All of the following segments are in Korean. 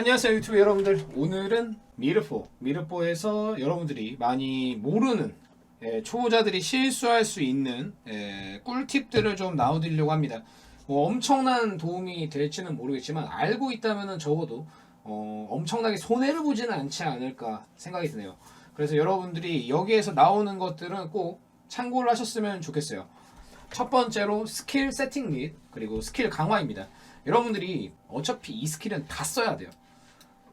안녕하세요 유튜브 여러분들. 오늘은 미르포 미르포에서 여러분들이 많이 모르는 예, 초보자들이 실수할 수 있는 예, 꿀팁들을 좀 나눠드리려고 합니다. 뭐 엄청난 도움이 될지는 모르겠지만 알고 있다면 적어도 어, 엄청나게 손해를 보지는 않지 않을까 생각이 드네요. 그래서 여러분들이 여기에서 나오는 것들은 꼭 참고를 하셨으면 좋겠어요. 첫 번째로 스킬 세팅 및 그리고 스킬 강화입니다. 여러분들이 어차피 이 스킬은 다 써야 돼요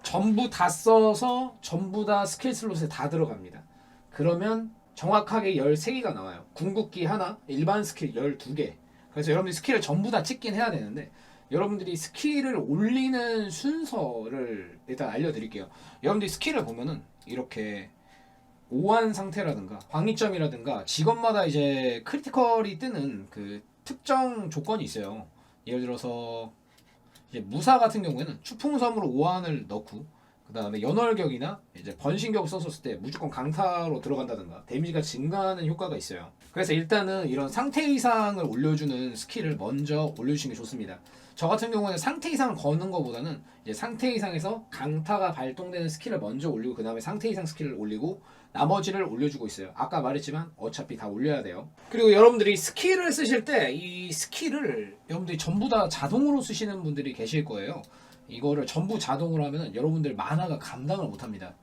전부 다 써서 전부 다 스킬 슬롯에 다 들어갑니다. 그러면 정확하게 13개가 나와요. 궁극기 하나, 일반 스킬 12개. 그래서 여러분들이 스킬을 전부 다 찍긴 해야 되는데 여러분들이 스킬을 올리는 순서를 일단 알려드릴게요. 여러분들이 스킬을 보면은 이렇게 오한 상태라든가 광희점이라든가 직업마다 이제 크리티컬이 뜨는 그 특정 조건이 있어요. 예를 들어서 이제 무사 같은 경우에는 추풍섬으로 오한을 넣고 그 다음에 연월격이나 이제 번신격 썼을 때 무조건 강타로 들어간다든가 데미지가 증가하는 효과가 있어요. 그래서 일단은 이런 상태 이상을 올려주는 스킬을 먼저 올려주시는 게 좋습니다. 저 같은 경우에는 상태 이상을 거는 것보다는 이제 상태 이상에서 강타가 발동되는 스킬을 먼저 올리고 그 다음에 상태 이상 스킬을 올리고 나머지를 올려주고 있어요. 아까 말했지만 어차피 다 올려야 돼요. 그리고 여러분들이 스킬을 쓰실 때 이 스킬을 여러분들이 전부 다 자동으로 쓰시는 분들이 계실 거예요. 이거를 전부 자동으로 하면 여러분들 만화가 감당을 못합니다.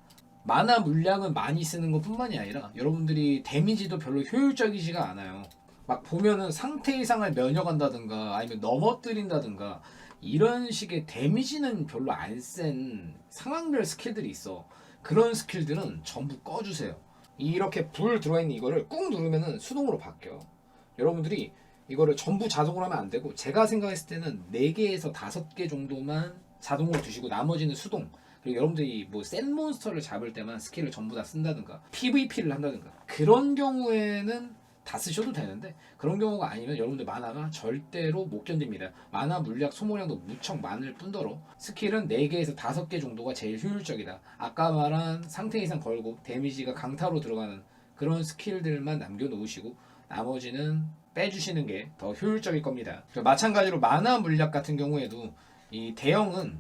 만화 물량은 많이 쓰는 것 뿐만이 아니라 여러분들이 데미지도 별로 효율적이지가 않아요. 막 보면은 상태 이상을 면역한다든가 아니면 넘어뜨린다든가 이런 식의 데미지는 별로 안 센 상황별 스킬들이 있어. 그런 스킬들은 전부 꺼주세요. 이렇게 불 들어있는 이거를 꾹 누르면은 수동으로 바뀌어. 여러분들이 이거를 전부 자동으로 하면 안 되고 제가 생각했을 때는 4개에서 5개 정도만 자동으로 두시고 나머지는 수동 그리고 여러분들이 뭐 센 몬스터를 잡을 때만 스킬을 전부 다 쓴다든가 PVP를 한다든가 그런 경우에는 다 쓰셔도 되는데 그런 경우가 아니면 여러분들 만화가 절대로 못 견딥니다. 만화 물약 소모량도 무척 많을 뿐더러 스킬은 4개에서 5개 정도가 제일 효율적이다. 아까 말한 상태 이상 걸고 데미지가 강타로 들어가는 그런 스킬들만 남겨놓으시고 나머지는 빼주시는 게 더 효율적일 겁니다. 그 마찬가지로 만화 물약 같은 경우에도 이 대형은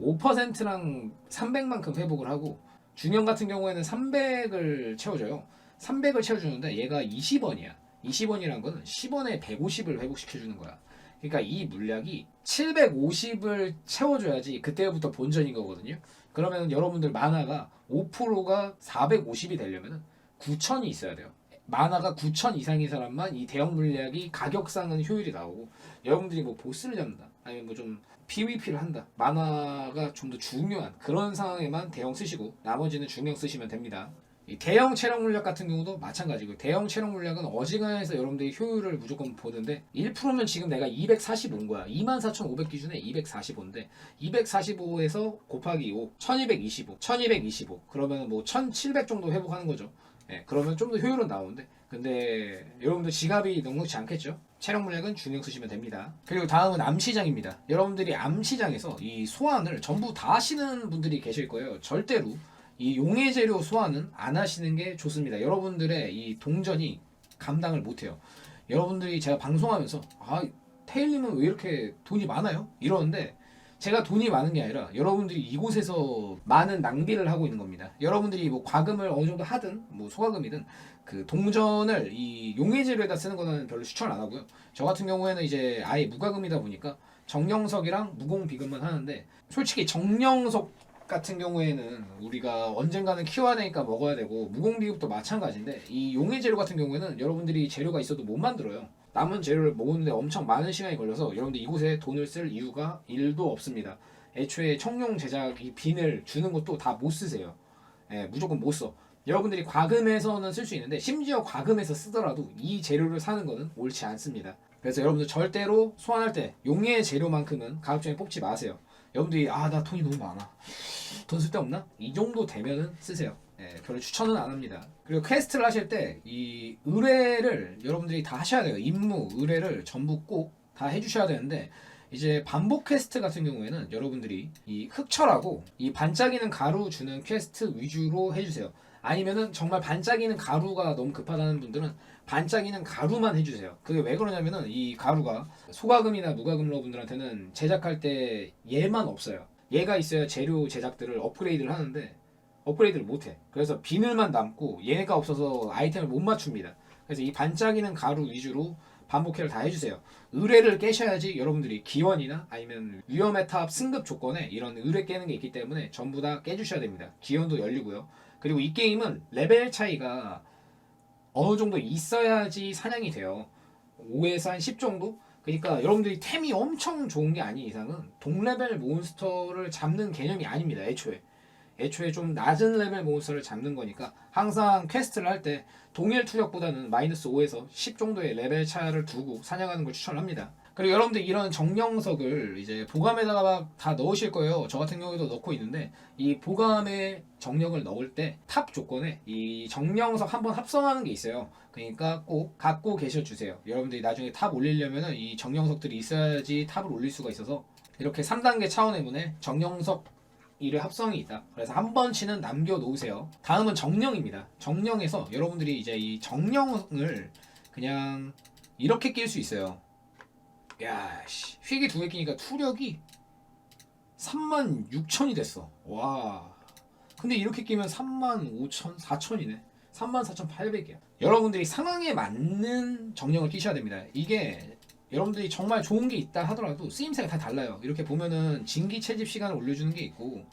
5%랑 300만큼 회복을 하고 중형 같은 경우에는 300을 채워줘요. 300을 채워주는데 얘가 20원이야. 20원이란 거는 10원에 150을 회복시켜주는 거야. 그러니까 이 물약이 750을 채워줘야지 그때부터 본전인 거거든요. 그러면 여러분들 만화가 5%가 450이 되려면 9천이 있어야 돼요. 만화가 9천 이상인 사람만 이 대형 물약이 가격상은 효율이 나오고 여러분들이 뭐 보스를 잡는다 아니면 뭐 좀 PVP를 한다 만화가 좀 더 중요한 그런 상황에만 대형 쓰시고 나머지는 중형 쓰시면 됩니다. 이 대형 체력 물약 같은 경우도 마찬가지고 대형 체력 물약은 어지간해서 여러분들이 효율을 무조건 보는데 1%면 지금 내가 245인 거야 24,500 기준에 245인데 245에서 곱하기 5 1225 1225 그러면 뭐 1700 정도 회복하는 거죠 예, 그러면 좀 더 효율은 나오는데 근데 여러분들 지갑이 넉넉지 않겠죠? 체력 물약은 중형 쓰시면 됩니다. 그리고 다음은 암시장입니다. 여러분들이 암시장에서 이 소환을 전부 다 하시는 분들이 계실 거예요. 절대로 이 용의 재료 소환은 안 하시는 게 좋습니다. 여러분들의 이 동전이 감당을 못해요. 여러분들이 제가 방송하면서 아 테일님은 왜 이렇게 돈이 많아요? 이러는데 제가 돈이 많은 게 아니라 여러분들이 이곳에서 많은 낭비를 하고 있는 겁니다. 여러분들이 뭐 과금을 어느 정도 하든 뭐 소과금이든 그 동전을 이 용의 재료에다 쓰는 거는 별로 추천을 안 하고요. 저 같은 경우에는 이제 아예 무과금이다 보니까 정령석이랑 무공 비금만 하는데 솔직히 정령석 같은 경우에는 우리가 언젠가는 키워야 되니까 먹어야 되고 무공 비금도 마찬가지인데 이 용의 재료 같은 경우에는 여러분들이 재료가 있어도 못 만들어요. 남은 재료를 모으는데 엄청 많은 시간이 걸려서 여러분들 이곳에 돈을 쓸 이유가 1도 없습니다. 애초에 청룡 제작 이 빈을 주는 것도 다 못 쓰세요. 예, 무조건 못 써. 여러분들이 과금에서는 쓸 수 있는데 심지어 과금에서 쓰더라도 이 재료를 사는 거는 옳지 않습니다. 그래서 여러분들 절대로 소환할 때 용의 재료만큼은 가급적에 뽑지 마세요. 여러분들이 아 나 돈이 너무 많아. 돈 쓸데 없나? 이 정도 되면은 쓰세요. 예, 별로 추천은 안 합니다. 그리고 퀘스트를 하실 때 이 의뢰를 여러분들이 다 하셔야 돼요. 임무, 의뢰를 전부 꼭 다 해주셔야 되는데 이제 반복 퀘스트 같은 경우에는 여러분들이 이 흑철하고 이 반짝이는 가루 주는 퀘스트 위주로 해주세요. 아니면은 정말 반짝이는 가루가 너무 급하다는 분들은 반짝이는 가루만 해주세요. 그게 왜 그러냐면은 이 가루가 소가금이나 무가금 러 분들한테는 제작할 때 얘만 없어요. 얘가 있어야 재료 제작들을 업그레이드를 하는데 업그레이드를 못해. 그래서 비늘만 남고 얘가 없어서 아이템을 못 맞춥니다. 그래서 이 반짝이는 가루 위주로 반복해를 다 해주세요. 의뢰를 깨셔야지 여러분들이 기원이나 아니면 위험의 탑 승급 조건에 이런 의뢰 깨는 게 있기 때문에 전부 다 깨주셔야 됩니다. 기원도 열리고요. 그리고 이 게임은 레벨 차이가 어느 정도 있어야지 사냥이 돼요. 5에서 한 10 정도? 그러니까 여러분들이 템이 엄청 좋은 게 아닌 이상은 동레벨 몬스터를 잡는 개념이 아닙니다. 애초에. 애초에 좀 낮은 레벨 몬스터를 잡는 거니까 항상 퀘스트를 할 때 동일 투력보다는 마이너스 5에서 10 정도의 레벨 차를 두고 사냥하는 걸 추천합니다. 그리고 여러분들 이런 정령석을 이제 보감에다가 막 다 넣으실 거예요. 저 같은 경우에도 넣고 있는데 이 보감에 정령을 넣을 때 탑 조건에 이 정령석 한번 합성하는 게 있어요. 그러니까 꼭 갖고 계셔 주세요. 여러분들이 나중에 탑 올리려면은 이 정령석들이 있어야지 탑을 올릴 수가 있어서 이렇게 3단계 차원의 문에 정령석 일의 합성이 있다. 그래서 한 번치는 남겨 놓으세요. 다음은 정령입니다. 정령에서 여러분들이 이제 이 정령을 그냥 이렇게 낄 수 있어요. 야, 씨. 휘기 두개 끼니까 투력이 3만 6천이 됐어. 와. 근데 이렇게 끼면 3만 5천, 4천이네. 3만 4,800이야. 여러분들이 상황에 맞는 정령을 끼셔야 됩니다. 이게 여러분들이 정말 좋은 게 있다 하더라도 쓰임새가 다 달라요. 이렇게 보면은 진기 채집 시간을 올려주는 게 있고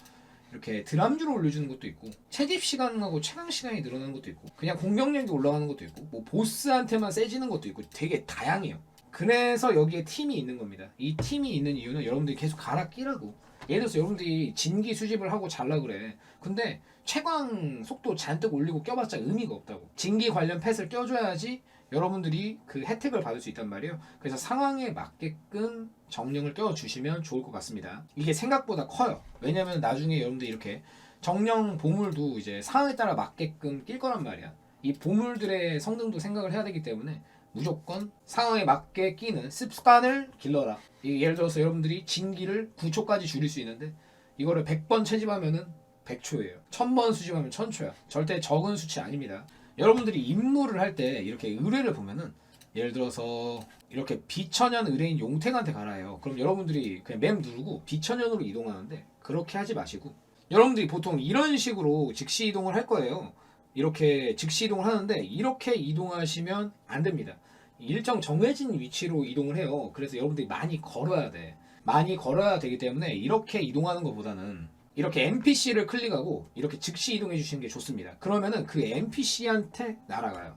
이렇게 드람주로 올려주는 것도 있고 채집 시간하고 최강 시간이 늘어나는 것도 있고 그냥 공격력이 올라가는 것도 있고 뭐 보스한테만 세지는 것도 있고 되게 다양해요. 그래서 여기에 팀이 있는 겁니다. 이 팀이 있는 이유는 여러분들이 계속 갈아 끼라고. 예를 들어서 여러분들이 진기 수집을 하고 잘라 그래. 근데 최강 속도 잔뜩 올리고 껴봤자 의미가 없다고. 진기 관련 펫을 껴줘야지 여러분들이 그 혜택을 받을 수 있단 말이에요. 그래서 상황에 맞게끔 정령을 껴주시면 좋을 것 같습니다. 이게 생각보다 커요. 왜냐면 나중에 여러분들이 이렇게 정령 보물도 이제 상황에 따라 맞게끔 낄 거란 말이야. 이 보물들의 성능도 생각을 해야 되기 때문에 무조건 상황에 맞게 끼는 습관을 길러라. 이 예를 들어서 여러분들이 진기를 9초까지 줄일 수 있는데 이거를 100번 채집하면은 100초예요. 1000번 수집하면 1000초야. 절대 적은 수치 아닙니다. 여러분들이 임무를 할 때 이렇게 의뢰를 보면은 예를 들어서 이렇게 비천연 의뢰인 용택한테 가라요. 그럼 여러분들이 그냥 맵 누르고 비천연으로 이동하는데 그렇게 하지 마시고 여러분들이 보통 이런 식으로 즉시 이동을 할 거예요. 이렇게 즉시 이동을 하는데 이렇게 이동하시면 안 됩니다. 일정 정해진 위치로 이동을 해요. 그래서 여러분들이 많이 걸어야 돼. 많이 걸어야 되기 때문에 이렇게 이동하는 것보다는 이렇게 NPC를 클릭하고 이렇게 즉시 이동해 주시는 게 좋습니다. 그러면은 그 NPC한테 날아가요.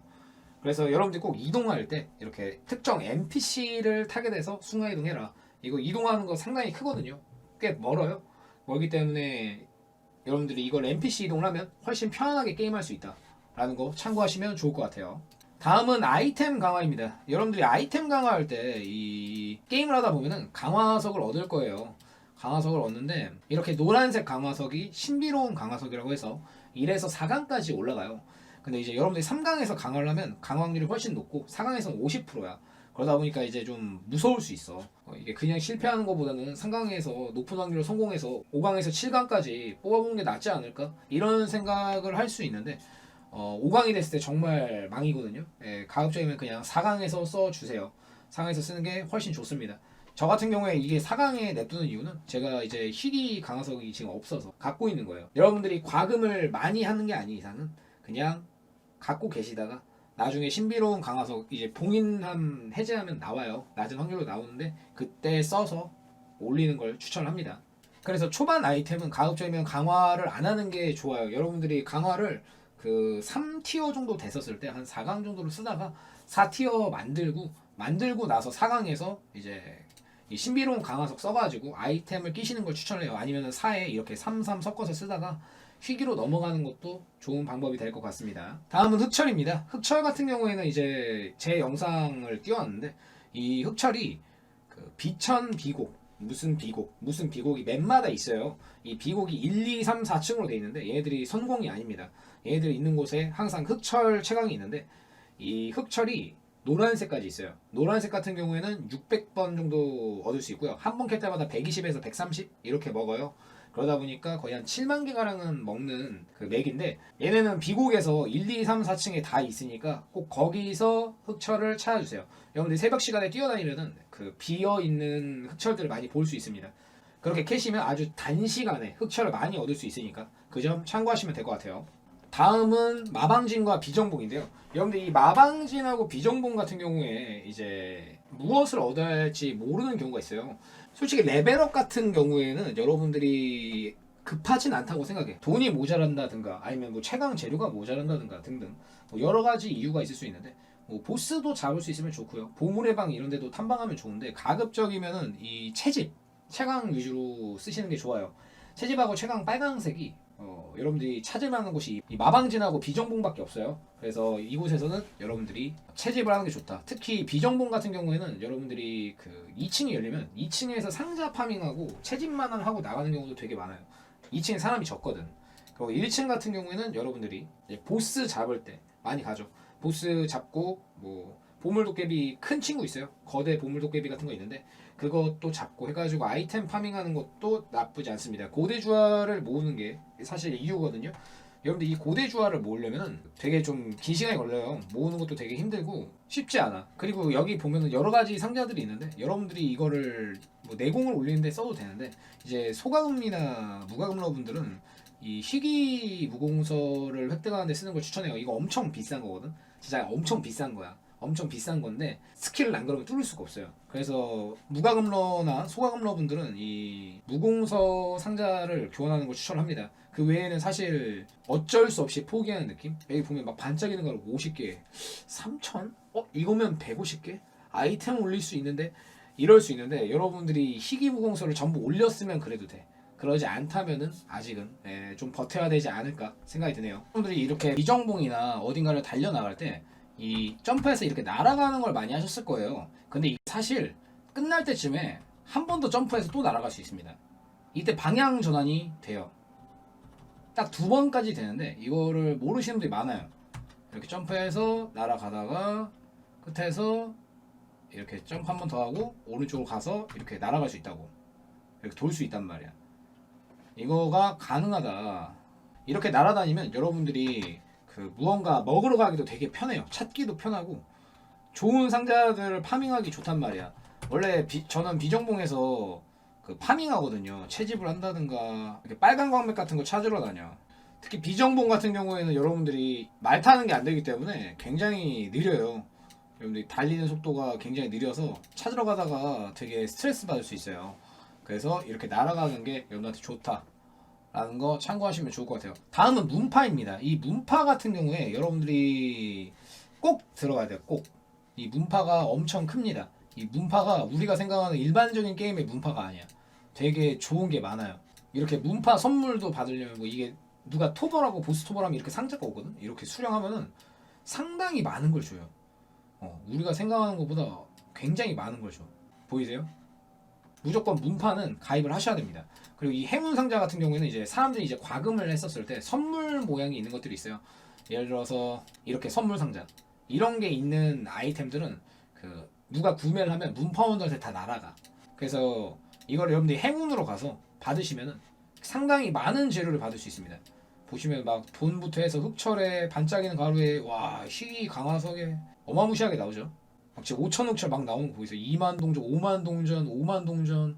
그래서 여러분들이 꼭 이동할 때 이렇게 특정 NPC를 타게 돼서 순간 이동해라. 이거 이동하는 거 상당히 크거든요. 꽤 멀어요. 멀기 때문에 여러분들이 이걸 NPC 이동을 하면 훨씬 편안하게 게임할 수 있다. 라는 거 참고하시면 좋을 것 같아요. 다음은 아이템 강화입니다. 여러분들이 아이템 강화할 때 이 게임을 하다 보면은 강화석을 얻을 거예요. 강화석을 얻는데 이렇게 노란색 강화석이 신비로운 강화석이라고 해서 1에서 4강까지 올라가요. 근데 이제 여러분들이 3강에서 강화를 하면 강화률이 훨씬 높고 4강에서는 50%야. 그러다 보니까 이제 좀 무서울 수 있어. 어, 이게 그냥 실패하는 것보다는 3강에서 높은 확률로 성공해서 5강에서 7강까지 뽑아보는 게 낫지 않을까? 이런 생각을 할 수 있는데 어, 5강이 됐을 때 정말 망이거든요. 예, 가급적이면 그냥 4강에서 써주세요. 4강에서 쓰는 게 훨씬 좋습니다. 저 같은 경우에 이게 4강에 냅두는 이유는 제가 이제 희귀 강화석이 지금 없어서 갖고 있는 거예요. 여러분들이 과금을 많이 하는 게 아닌 이상은 그냥 갖고 계시다가 나중에 신비로운 강화석 이제 봉인함 해제하면 나와요. 낮은 확률로 나오는데 그때 써서 올리는 걸 추천합니다. 그래서 초반 아이템은 가급적이면 강화를 안 하는 게 좋아요. 여러분들이 강화를 그 3티어 정도 됐었을 때 한 4강 정도를 쓰다가 4티어 만들고 만들고 나서 4강에서 이제 이 신비로운 강화석 써가지고 아이템을 끼시는 걸 추천해요. 아니면 4에 이렇게 3, 3 섞어서 쓰다가 희귀로 넘어가는 것도 좋은 방법이 될 것 같습니다. 다음은 흑철입니다. 흑철 같은 경우에는 이제 제 영상을 띄웠는데 이 흑철이 그 비천 비곡 무슨 비곡 무슨 비곡이 맵마다 있어요. 이 비곡이 1, 2, 3, 4층으로 돼 있는데 얘네들이 선공이 아닙니다. 얘네들이 있는 곳에 항상 흑철 채광이 있는데 이 흑철이 노란색까지 있어요. 노란색 같은 경우에는 600번 정도 얻을 수 있고요. 한 번 캘 때마다 120에서 130 이렇게 먹어요. 그러다 보니까 거의 한 7만 개 가량은 먹는 그 맥인데 얘네는 비곡에서 1, 2, 3, 4층에 다 있으니까 꼭 거기서 흑철을 찾아주세요. 여러분들 새벽 시간에 뛰어다니면은 그 비어 있는 흑철들을 많이 볼 수 있습니다. 그렇게 캐시면 아주 단시간에 흑철을 많이 얻을 수 있으니까 그 점 참고하시면 될 것 같아요. 다음은 마방진과 비정봉인데요. 여러분들 이 마방진하고 비정봉 같은 경우에 이제 무엇을 얻어야 할지 모르는 경우가 있어요. 솔직히 레벨업 같은 경우에는 여러분들이 급하진 않다고 생각해. 돈이 모자란다든가 아니면 뭐 최강 재료가 모자란다든가 등등 뭐 여러 가지 이유가 있을 수 있는데 뭐 보스도 잡을 수 있으면 좋고요. 보물의 방 이런 데도 탐방하면 좋은데 가급적이면은 이 채집 최강 위주로 쓰시는 게 좋아요. 채집하고 최강 빨강색이 어, 여러분들이 찾을 만한 곳이 이 마방진하고 비정봉밖에 없어요. 그래서 이곳에서는 여러분들이 채집을 하는 게 좋다. 특히 비정봉 같은 경우에는 여러분들이 그 2층이 열리면 2층에서 상자 파밍하고 채집만 하고 나가는 경우도 되게 많아요. 2층에 사람이 적거든. 그리고 1층 같은 경우에는 여러분들이 보스 잡을 때 많이 가죠. 보스 잡고 뭐 보물 도깨비 큰 친구 있어요. 거대 보물 도깨비 같은 거 있는데 그것도 잡고 해가지고 아이템 파밍하는 것도 나쁘지 않습니다. 고대 주화를 모으는 게 사실 이유거든요. 여러분들 이 고대 주화를 모으려면 되게 좀 긴 시간이 걸려요. 모으는 것도 되게 힘들고 쉽지 않아. 그리고 여기 보면은 여러 가지 상자들이 있는데 여러분들이 이거를 뭐 내공을 올리는데 써도 되는데 이제 소가금이나 무가금러 분들은 이 희귀 무공서를 획득하는데 쓰는 걸 추천해요. 이거 엄청 비싼 거거든. 진짜 엄청 비싼 거야. 엄청 비싼 건데 스킬을 안 그러면 뚫을 수가 없어요. 그래서 무가금러나 소가금러 분들은 이 무공서 상자를 교환하는 걸 추천합니다. 그 외에는 사실 어쩔 수 없이 포기하는 느낌? 여기 보면 막 반짝이는 거로 50개, 3천? 어 이거면 150개? 아이템 올릴 수 있는데 이럴 수 있는데 여러분들이 희귀 무공서를 전부 올렸으면 그래도 돼. 그러지 않다면은 아직은 예, 좀 버텨야 되지 않을까 생각이 드네요. 여러분들이 이렇게 미정봉이나 어딘가를 달려 나갈 때 이 점프해서 이렇게 날아가는 걸 많이 하셨을 거예요. 근데 이 사실 끝날 때쯤에 한 번 더 점프해서 또 날아갈 수 있습니다. 이때 방향 전환이 돼요. 딱 두 번까지 되는데 이거를 모르시는 분들이 많아요. 이렇게 점프해서 날아가다가 끝에서 이렇게 점프 한 번 더 하고 오른쪽으로 가서 이렇게 날아갈 수 있다고 이렇게 돌 수 있단 말이야. 이거가 가능하다. 이렇게 날아다니면 여러분들이 그 무언가 먹으러 가기도 되게 편해요. 찾기도 편하고 좋은 상자들을 파밍하기 좋단 말이야. 원래 비- 저는 비정봉에서 그 파밍하거든요. 채집을 한다든가 이렇게 빨간 광맥 같은 거 찾으러 다녀. 특히 비정봉 같은 경우에는 여러분들이 말 타는 게 안 되기 때문에 굉장히 느려요. 여러분들이 달리는 속도가 굉장히 느려서 찾으러 가다가 되게 스트레스 받을 수 있어요. 그래서 이렇게 날아가는 게 여러분한테 좋다. 라는 거 참고하시면 좋을 것 같아요. 다음은 문파입니다. 이 문파 같은 경우에 여러분들이 꼭 들어가야 돼요. 꼭. 이 문파가 엄청 큽니다. 이 문파가 우리가 생각하는 일반적인 게임의 문파가 아니야. 되게 좋은 게 많아요. 이렇게 문파 선물도 받으려면 뭐 이게 누가 토벌하고 보스 토벌하면 이렇게 상자가 오거든. 이렇게 수령하면은 상당히 많은 걸 줘요. 어, 우리가 생각하는 것보다 굉장히 많은 걸 줘. 보이세요? 무조건 문파는 가입을 하셔야 됩니다. 그리고 이 행운 상자 같은 경우에는 이제 사람들이 이제 과금을 했었을 때 선물 모양이 있는 것들이 있어요. 예를 들어서 이렇게 선물 상자 이런 게 있는 아이템들은 그 누가 구매를 하면 문파원들한테 다 날아가. 그래서 이걸 여러분들이 행운으로 가서 받으시면은 상당히 많은 재료를 받을 수 있습니다. 보시면 막 돈부터 해서 흑철에 반짝이는 가루에 와 희귀 강화석에 어마무시하게 나오죠. 막 지금 5천 흑철 막 나오는 거 보이세요? 2만 동전, 5만 동전, 5만 동전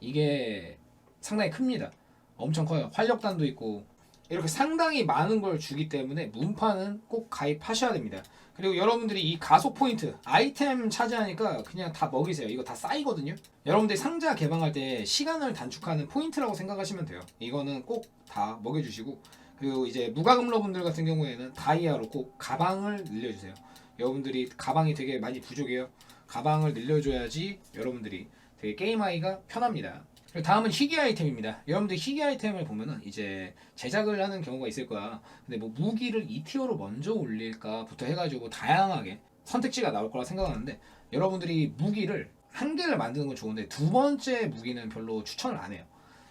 이게 상당히 큽니다. 엄청 커요. 활력단도 있고 이렇게 상당히 많은 걸 주기 때문에 문파는 꼭 가입하셔야 됩니다. 그리고 여러분들이 이 가속 포인트 아이템 차지하니까 그냥 다 먹이세요. 이거 다 쌓이거든요. 여러분들이 상자 개방할 때 시간을 단축하는 포인트라고 생각하시면 돼요. 이거는 꼭 다 먹여주시고 그리고 이제 무과금러 분들 같은 경우에는 다이아로 꼭 가방을 늘려주세요. 여러분들이 가방이 되게 많이 부족해요. 가방을 늘려줘야지 여러분들이 되게 게임하기가 편합니다. 다음은 희귀 아이템입니다. 여러분들 희귀 아이템을 보면은 이제 제작을 하는 경우가 있을 거야. 근데 뭐 무기를 2티어로 먼저 올릴까부터 해가지고 다양하게 선택지가 나올 거라 생각하는데 여러분들이 무기를 한 개를 만드는 건 좋은데 두 번째 무기는 별로 추천을 안 해요.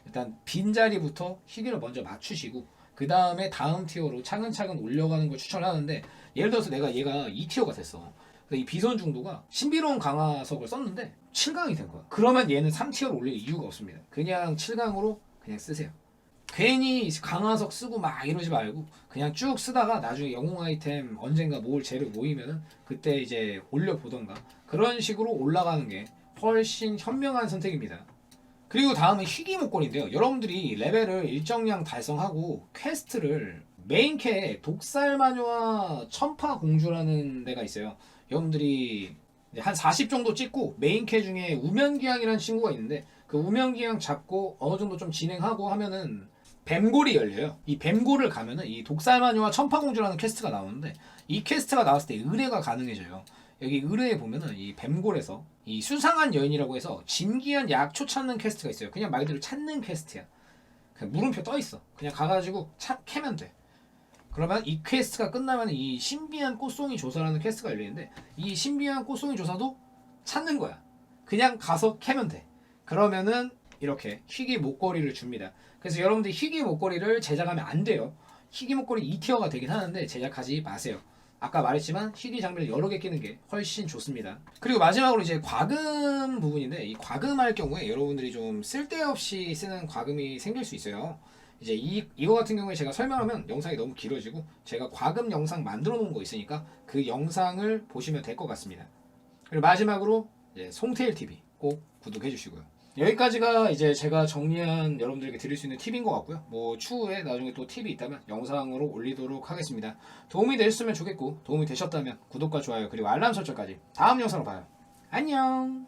일단 빈자리부터 희귀를 먼저 맞추시고 그 다음에 다음 티어로 차근차근 올려가는 걸 추천하는데 예를 들어서 내가 얘가 2티어가 됐어. 이 비선 중도가 신비로운 강화석을 썼는데 7강이 된 거야. 그러면 얘는 3티어로 올릴 이유가 없습니다. 그냥 7강으로 그냥 쓰세요. 괜히 강화석 쓰고 막 이러지 말고 그냥 쭉 쓰다가 나중에 영웅 아이템 언젠가 모을 재료 모이면은 그때 이제 올려 보던가 그런 식으로 올라가는 게 훨씬 현명한 선택입니다. 그리고 다음은 희귀 목걸이인데요. 여러분들이 레벨을 일정량 달성하고 퀘스트를 메인캐에 독살 마녀와 천파 공주라는 데가 있어요. 여러분들이 한 40 정도 찍고 메인캐 중에 우면기양이라는 친구가 있는데 그 우면기양 잡고 어느 정도 좀 진행하고 하면은 뱀골이 열려요. 이 뱀골을 가면은 이 독살마녀와 천파공주라는 퀘스트가 나오는데 이 퀘스트가 나왔을 때 의뢰가 가능해져요. 여기 의뢰에 보면은 이 뱀골에서 이 수상한 여인이라고 해서 진기한 약초 찾는 퀘스트가 있어요. 그냥 말 그대로 찾는 퀘스트야. 그냥 물음표 떠 있어. 그냥 가가지고 찾 캐면 돼. 그러면 이 퀘스트가 끝나면 이 신비한 꽃송이 조사라는 퀘스트가 열리는데 이 신비한 꽃송이 조사도 찾는 거야. 그냥 가서 캐면 돼. 그러면은 이렇게 희귀 목걸이를 줍니다. 그래서 여러분들 희귀 목걸이를 제작하면 안 돼요. 희귀 목걸이 2티어가 되긴 하는데 제작하지 마세요. 아까 말했지만 희귀 장비를 여러 개 끼는 게 훨씬 좋습니다. 그리고 마지막으로 이제 과금 부분인데 이 과금할 경우에 여러분들이 좀 쓸데없이 쓰는 과금이 생길 수 있어요. 이제 이 이거 같은 경우에 제가 설명하면 영상이 너무 길어지고 제가 과금 영상 만들어 놓은 거 있으니까 그 영상을 보시면 될 것 같습니다. 그리고 마지막으로 송테일 TV 꼭 구독해 주시고요. 예. 여기까지가 이제 제가 정리한 여러분들에게 드릴 수 있는 팁인 것 같고요. 뭐 추후에 나중에 또 팁이 있다면 영상으로 올리도록 하겠습니다. 도움이 되셨으면 좋겠고 도움이 되셨다면 구독과 좋아요 그리고 알람 설정까지 다음 영상으로 봐요. 안녕.